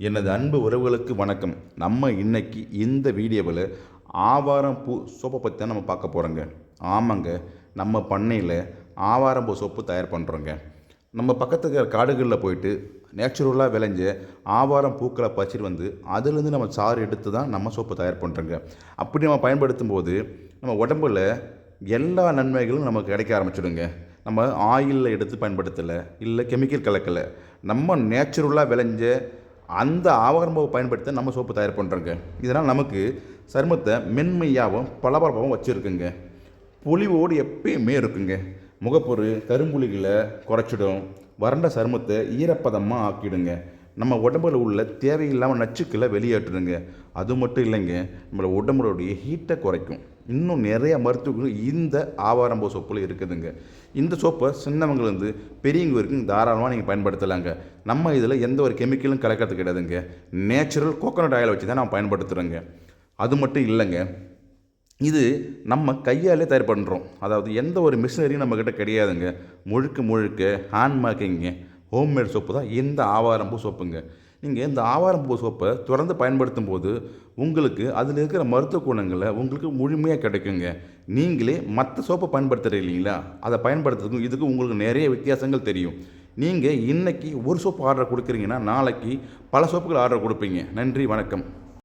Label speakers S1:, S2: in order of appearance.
S1: எனது அன்பு உறவுகளுக்கு வணக்கம். நம்ம இன்னைக்கு இந்த வீடியோவில் ஆவாரம் பூ சோப்பை பற்றி தான் நம்ம பார்க்க போகிறோங்க ஆமாங்க நம்ம பண்ணையில் ஆவாரம் பூ சோப்பு தயார் பண்ணுறோங்க நம்ம பக்கத்து இருக்கிற காடுகளில் போயிட்டு நேச்சுரலாக விளைஞ்ச ஆவாரம் பூக்களை பறிச்சிட்டு வந்து அதுலேருந்து நம்ம சாறு எடுத்து தான் நம்ம சோப்பு தயார் பண்ணுறோங்க அப்படி நம்ம பயன்படுத்தும் போது நம்ம உடம்புல எல்லா நன்மைகளும் நமக்கு கிடைக்க ஆரம்பிச்சிடுங்க. நம்ம ஆயிலில் எடுத்து பயன்படுத்தலை இல்லை கெமிக்கல் கலக்கலை நம்ம நேச்சுரலாக விளைஞ்ச அந்த ஆவரம்பவை பயன்படுத்த நம்ம சோப்பு தயார் பண்ணுறோங்க இதனால் நமக்கு சருமத்தை மென்மையாகவும் பளபளப்பாகவும் வச்சுருக்குங்க. பொலிவோடு எப்பயுமே இருக்குங்க. முகப்பொரு கரும்புலிகளை குறைச்சிடும். வறண்ட சருமத்தை ஈரப்பதமாக ஆக்கிடுங்க. நம்ம உடம்புல உள்ள தேவையில்லாமல் நச்சுக்களை வெளியேற்றுடுங்க அது மட்டும் இல்லைங்க நம்மளை உடம்புடைய ஹீட்டை குறைக்கும். இன்னும் நிறைய மருத்துவங்கள் இந்த ஆவாரம்பூ சோப்பில் இருக்குதுங்க. இந்த சோப்பை சின்னவங்கலேருந்து பெரியவங்க வரைக்கும் தாராளமாக நீங்கள் பயன்படுத்தலாங்க. நம்ம இதில் எந்த ஒரு கெமிக்கலும் கலக்கிறது கிடையாதுங்க. நேச்சுரல் கோகோனட் ஆயில் வச்சு தான் நம்ம பயன்படுத்துகிறோங்க அது மட்டும் இல்லைங்க இது நம்ம கையாலே தயார் பண்ணுறோம் அதாவது எந்த ஒரு மிஷினரியும் நம்மக்கிட்ட கிடையாதுங்க. முழுக்க முழுக்க ஹேண்ட் மேக்கிங்க ஹோம்மேட் சோப்பு தான் இந்த ஆவாரம்பூ சோப்புங்க. நீங்கள் இந்த ஆவாரம்பூ சோப்பை தொடர்ந்து பயன்படுத்தும் போது உங்களுக்கு அதில் இருக்கிற மருத்துவ குணங்களை உங்களுக்கு முழுமையாக கிடைக்குங்க. நீங்களே மற்ற சோப்பை பயன்படுத்துகிறீங்க இல்லைங்களா? அதை பயன்படுத்துறதுக்கும் இதுக்கும் உங்களுக்கு நிறைய வித்தியாசங்கள் தெரியும். நீங்கள் இன்றைக்கி ஒரு சோப்பு ஆர்டர் கொடுக்குறீங்கன்னா நாளைக்கு பல சோப்புகள் ஆர்டர் கொடுப்பீங்க. நன்றி வணக்கம்.